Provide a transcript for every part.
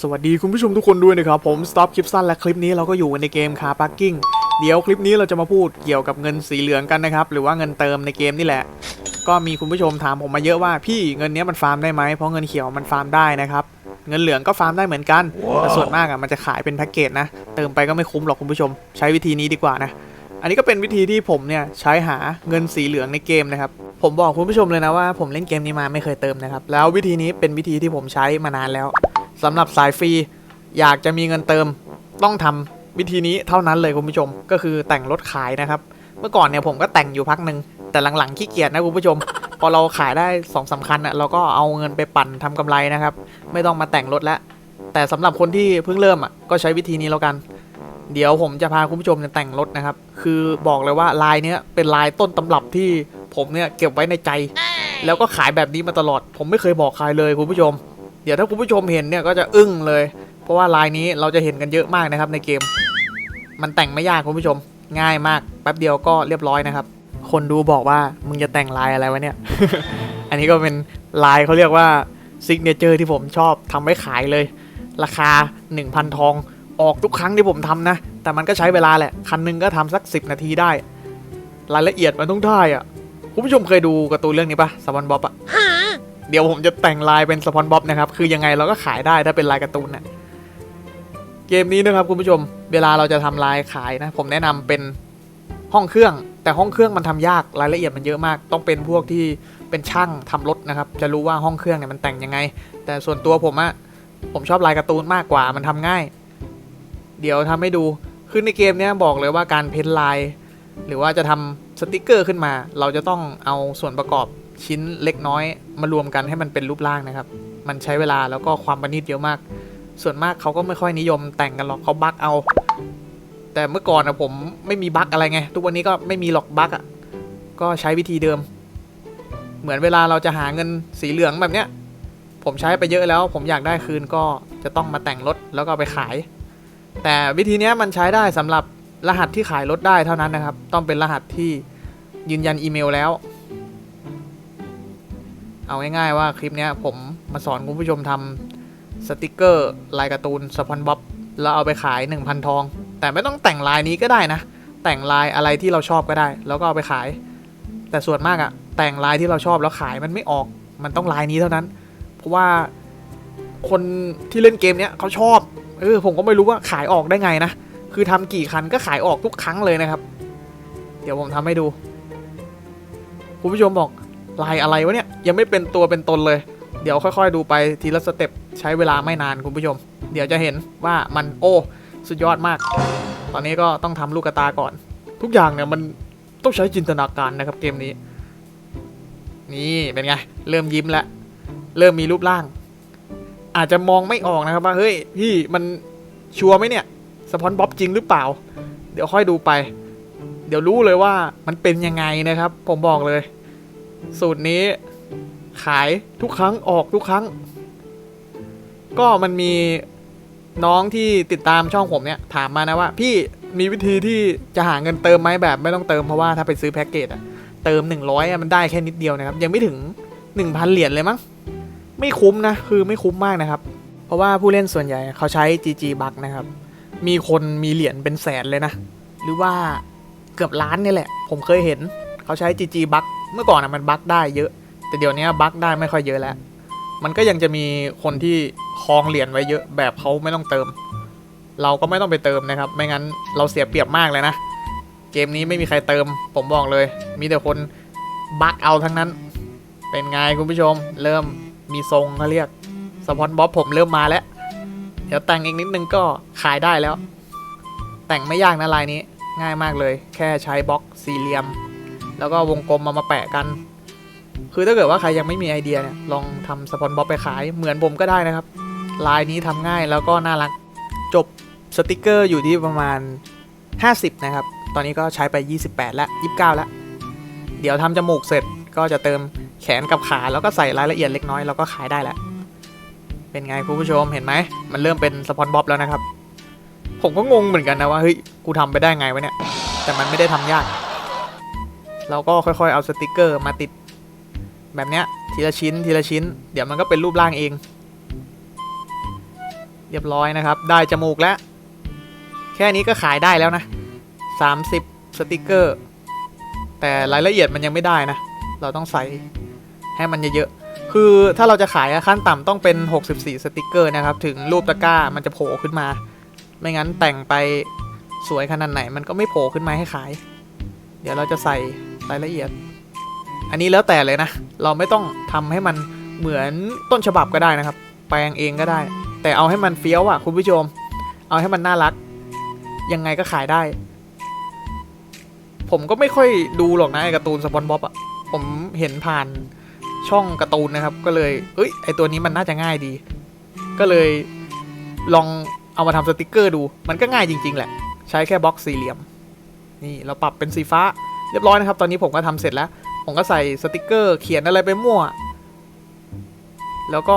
สวัสดีคุณผู้ชมทุกคนด้วยนะครับ ผม Stop คลิปสั้นและคลิปนี้เราก็อยู่ในเกม Car Parking เดี๋ยวคลิปนี้เราจะมาพูดเกี่ยวกับเงินสีเหลืองกันนะครับ หรือว่าเงินเติมในเกมนี่แหละ ก็มีคุณผู้ชมถามผมมาเยอะว่าพี่เงินเนี้ยมันฟาร์มได้ไหมเพราะเงินเขียวมันฟาร์มได้นะครับเงินเหลืองก็ฟาร์มได้เหมือนกันแต่ส่วนมากอะมันจะขายเป็นแพ็กเกจนะเติมไปก็ไม่คุ้มหรอกคุณผู้ชม ใช้วิธีนี้ดีกว่านะอันนี้ก็เป็นวิธีที่ผมเนี่ยใช้หาเงินสีเหลืองในเกมนะครับผมบอกคุณผู้ชมเลยนะว่าผมเล่นเกมนี้มาไม่เคยเติมนะครับแล้ววิธีนี้เป็นวิธีที่ผมใช้มานานแล้ว สำหรับสายฟรีอยากจะมีเงินเติมต้องทำวิธีนี้เท่านั้นเลยคุณผู้ชม ก็คือแต่งรถขายนะครับ เมื่อก่อนเนี่ยผมก็แต่งอยู่พักหนึ่งแต่หลังๆขี้เกียจนะคุณผู้ชม พอเราขายได้สองสาคัญอะเราก็เอาเงินไปปั่นทำกำไรนะครับ ไม่ต้องมาแต่งรถแล้วแต่สำหรับคนที่เพิ่งเริ่มอะก็ใช้วิธีนี้แล้วกัน เดี๋ยวผมจะพาคุณผู้ชมเนี่ยแต่งรถนะครับ คือบอกเลยว่าลายเนี้ยเป็นลายต้นตำรับที่ผมเนี่ยเก็บไว้ในใจ แล้วก็ขายแบบนี้มาตลอด ผมไม่เคยบอกใครเลยคุณผู้ชม ดี๋ยวถ้าคุณผู้ชมเห็นเนี่ยก็จะอึ้งเลย เพราะว่าลายนี้เราจะเห็นกันเยอะมากนะครับในเกม มันแต่งไม่ยากคุณผู้ชม ง่ายมากแป๊บเดียวก็เรียบร้อยนะครับ คนดูบอกว่ามึงจะแต่งลายอะไรวะเนี่ย อันนี้ก็เป็นลายเขาเรียกว่าซิกเนเจอร์ที่ผมชอบทำไว้ขายเลย ราคา 1,000 ทอง ออกทุกครั้งที่ผมทำนะ แต่มันก็ใช้เวลาแหละ คันหนึงก็ทำสัก 10 นาทีได้ รายละเอียดมันต้องได้อะคุณผู้ชมเคยดูการ์ตูนเรื่องนี้ปะสปอนบ๊อบอะ เดี๋ยวผมจะแต่งลายเป็นสปอนบ๊อบนะครับ คือยังไงเราก็ขายได้ถ้าเป็นลายการ์ตูนเนี่ยเกมนี้นะครับคุณผู้ชม เวลาเราจะทำลายขายนะ ผมแนะนำเป็นห้องเครื่อง แต่ห้องเครื่องมันทำยากรายละเอียดมันเยอะมาก ต้องเป็นพวกที่เป็นช่างทำรถนะครับ จะรู้ว่าห้องเครื่องเนี่ยมันแต่งยังไง แต่ส่วนตัวผมอะผมชอบลายการ์ตูนมากกว่ามันทำง่าย เดี๋ยวทำให้ดูคือในเกมเนี้ยบอกเลยว่าการเพ้นลาย หรือว่าจะทำสติกเกอร์ขึ้นมา เราจะต้องเอาส่วนประกอบ ชิ้นเล็กน้อย มารวมกันให้มันเป็นรูปร่างนะครับ มันใช้เวลาแล้วก็ความประณีตเยอะมาก ส่วนมากเขาก็ไม่ค่อยนิยมแต่งกันหรอกเขาบั๊กเอา แต่เมื่อก่อนนะผมไม่มีบั๊กอะไรไง ทุกวันนี้ก็ไม่มีหรอกบั๊กอะก็ใช้วิธีเดิม เหมือนเวลาเราจะหาเงินสีเหลืองแบบเนี้ยผมใช้ไปเยอะแล้ว ผมอยากได้คืนก็จะต้องมาแต่งรถแล้วก็ไปขาย แต่วิธีเนี้ยมันใช้ได้สำหรับรหัสที่ขายรถได้เท่านั้นนะครับ ต้องเป็นรหัสที่ยืนยันอีเมลแล้ว เอาง่ายๆว่าคลิปเนี้ยผมมาสอนคุณผู้ชมทำสติกเกอร์ลายการ์ตูนสปอนบ๊อบแล้วเอาไปขาย 1,000 ทอง แต่ไม่ต้องแต่งลายนี้ก็ได้นะ แต่งลายอะไรที่เราชอบก็ได้ แล้วก็เอาไปขาย แต่ส่วนมากอะแต่งลายที่เราชอบแล้วขายมันไม่ออก มันต้องลายนี้เท่านั้น เพราะว่าคนที่เล่นเกมเนี้ยเขาชอบเออผมก็ไม่รู้ว่าขายออกได้ไงนะ คือทำกี่คันก็ขายออกทุกครั้งเลยนะครับ เดี๋ยวผมทำให้ดู คุณผู้ชมบอก ลายอะไรวะเนี่ยยังไม่เป็นตัวเป็นตนเลย เดี๋ยวค่อยๆ ดูไปทีละสเต็ปใช้เวลาไม่นานคุณผู้ชม เดี๋ยวจะเห็นว่ามันโอ้สุดยอดมาก ตอนนี้ก็ต้องทำลูกกระตาก่อน ทุกอย่างเนี่ยมันต้องใช้จินตนาการนะครับเกมนี้ นี่เป็นไง เริ่มยิ้มแล้วเริ่มมีรูปร่าง อาจจะมองไม่ออกนะครับว่าเฮ้ยพี่มันชัวร์ไหมเนี่ยสปอนบ๊อบจริงหรือเปล่า เดี๋ยวค่อยดูไป เดี๋ยวรู้เลยว่ามันเป็นยังไงนะครับ ผมบอกเลย สูตรนี้ขายทุกครั้งออกทุกครั้ง ก็มันมีน้องที่ติดตามช่องผมเนี่ยถามมานะว่า พี่มีวิธีที่จะหาเงินเติมไหมแบบไม่ต้องเติมเพราะว่าถ้าไปซื้อแพ็กเกจอะเติม 100อะมันได้แค่นิดเดียวนะครับ ยังไม่ถึง 1,000 เหรียญเลยมั้งไม่คุ้มนะ คือไม่คุ้มมากนะครับ เพราะว่าผู้เล่นส่วนใหญ่เขาใช้ GG Bug นะครับ มีคนมีเหรียญเป็นแสนเลยนะ หรือว่าเกือบล้านนี่แหละ ผมเคยเห็น เขาใช้ GG Bug เมื่อก่อนนะมันบั๊กได้เยอะ แต่เดี๋ยวนี้บั๊กได้ไม่ค่อยเยอะแล้ว มันก็ยังจะมีคนที่คลองเหรียญไว้เยอะแบบเขาไม่ต้องเติม เราก็ไม่ต้องไปเติมนะครับ ไม่งั้นเราเสียเปรียบมากเลยนะ เกมนี้ไม่มีใครเติม ผมบอกเลย มีแต่คนบั๊กเอาทั้งนั้น เป็นไงคุณผู้ชม เริ่มมีทรงเขาเรียกสปอนบ๊อบผมเริ่มมาแล้ว เดี๋ยวแต่งอีกนิดนึงก็ขายได้แล้ว แต่งไม่ยากนะลายนี้ ง่ายมากเลย แค่ใช้บล็อกสี่เหลี่ยม แล้วก็วงกลมมามาแปะกัน คือถ้าเกิดว่าใครยังไม่มีไอเดียเนี่ยลองทำสปอนบ๊อบไปขายเหมือนผมก็ได้นะครับ ลายนี้ทำง่ายแล้วก็น่ารักจบสติกเกอร์อยู่ที่ประมาณ 50 นะครับ ตอนนี้ก็ใช้ไป 28 แล้ว 29 แล้ว เดี๋ยวทำจมูกเสร็จก็จะเติมแขนกับขาแล้วก็ใส่รายละเอียดเล็กน้อยแล้วก็ขายได้แล้ว เป็นไงคุณผู้ชมเห็นไหม มันเริ่มเป็นสปอนบ๊อบแล้วนะครับ ผมก็งงเหมือนกันนะว่าเฮ้ยกูทำไปได้ไงวะเนี่ย แต่มันไม่ได้ทำยาก เราก็ค่อยๆเอาสติกเกอร์มาติดแบบเนี้ยทีละชิ้นทีละชิ้น เดี๋ยวมันก็เป็นรูปร่างเอง เรียบร้อยนะครับ ได้จมูกแล้ว แค่นี้ก็ขายได้แล้วนะ 30 สติกเกอร์ แต่รายละเอียดมันยังไม่ได้นะ เราต้องใส่ให้มันเยอะๆ คือถ้าเราจะขายอะขั้นต่ำต้องเป็น 64 สติกเกอร์นะครับ ถึงรูปตะกร้ามันจะโผล่ขึ้นมา ไม่งั้นแต่งไปสวยขนาดไหน มันก็ไม่โผล่ขึ้นมาให้ขาย เดี๋ยวเราจะใส่ รายละเอียด อันนี้แล้วแต่เลยนะ เราไม่ต้องทำให้มันเหมือนต้นฉบับก็ได้นะครับ แปลงเองก็ได้ แต่เอาให้มันเฟี้ยวอะคุณผู้ชม เอาให้มันน่ารัก ยังไงก็ขายได้ ผมก็ไม่ค่อยดูหรอกนะไอ้การ์ตูนสปอนบ๊อบอะผมเห็นผ่านช่องการ์ตูนนะครับ ก็เลย เอ้ย ไอตัวนี้มันน่าจะง่ายดี ก็เลยลองเอามาทำสติกเกอร์ดู มันก็ง่ายจริง ๆ แหละ ใช้แค่บล็อกสี่เหลี่ยม นี่เราปรับเป็นสีฟ้า เรียบร้อยนะครับ ตอนนี้ผมก็ทำเสร็จแล้ว ผมก็ใส่สติกเกอร์ เขียนอะไรไปมั่ว แล้วก็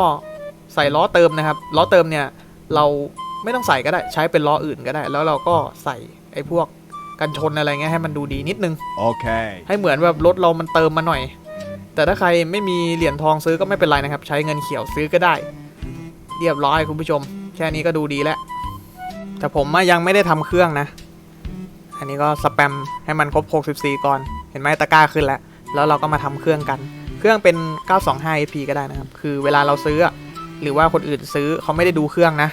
ใส่ล้อเติมนะครับ ล้อเติมเนี่ย เราไม่ต้องใส่ก็ได้ ใช้เป็นล้ออื่นก็ได้ แล้วเราก็ใส่ไอ้พวกกันชนอะไรเงี้ยให้มันดูดีนิดนึง Okay. ให้เหมือนแบบรถเรามันเติมมาหน่อย แต่ถ้าใครไม่มีเหรียญทองซื้อก็ไม่เป็นไรนะครับ ใช้เงินเขียวซื้อก็ได้ เรียบร้อยคุณผู้ชม แค่นี้ก็ดูดีแล้ว แต่ผมอะยังไม่ได้ทำเครื่องนะ อันนี้ก็สแปมให้มันครบ 64 ก่อน เห็นไหมตะกร้าขึ้นแล้ว แล้วเราก็มาทำเครื่องกัน เครื่องเป็น 925 SP ก็ได้นะครับ คือเวลาเราซื้อ หรือว่าคนอื่นซื้อเขาไม่ได้ดูเครื่องนะ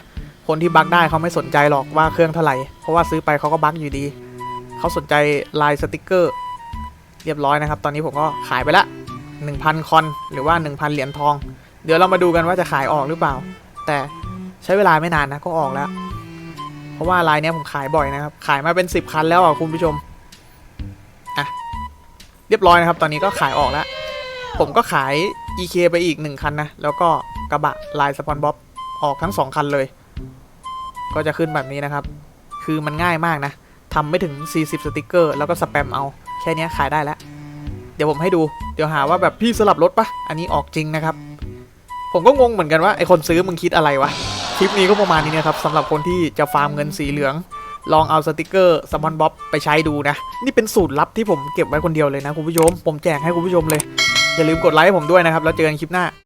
คนที่บั๊กได้เขาไม่สนใจหรอกว่าเครื่องเท่าไหร่ เพราะว่าซื้อไปเขาก็บั๊กอยู่ดี เขาสนใจลายสติกเกอร์ เรียบร้อยนะครับ ตอนนี้ผมก็ขายไปละ 1,000 คอน หรือว่า 1,000 เหรียญทอง เดี๋ยวเรามาดูกันว่าจะขายออกหรือเปล่า แต่ใช้เวลาไม่นานนะก็ออกแล้ว เพราะว่าลายเนี้ยผมขายบ่อยนะครับ ขายมาเป็น 10 คันแล้วอะคุณผู้ชมอะเรียบร้อยนะครับ ตอนนี้ก็ขายออกแล้ว ผมก็ขาย EK ไปอีก 1 คันนะ แล้วก็กระบะลายสปอนบ๊อบออกทั้ง 2 คันเลย ก็จะขึ้นแบบนี้นะครับ คือมันง่ายมากนะทำไม่ถึง 40 สติกเกอร์ แล้วก็สแปมเอา แค่นี้ขายได้แล้ว เดี๋ยวผมให้ดู เดี๋ยวหาว่าแบบพี่สลับรถปะอันนี้ออกจริงนะครับ ผมก็งงเหมือนกันว่าไอคนซื้อมึงคิดอะไรวะ คลิปนี้ก็ประมาณนี้นะครับสำหรับคนที่จะฟาร์มเงินสีเหลือง ลองเอาสติกเกอร์สปอนบ๊อบไปใช้ดูนะ นี่เป็นสูตรลับที่ผมเก็บไว้คนเดียวเลยนะคุณผู้ชม ผมแจกให้คุณผู้ชมเลย อย่าลืมกดไลค์ให้ผมด้วยนะครับ แล้วเจอกันคลิปหน้า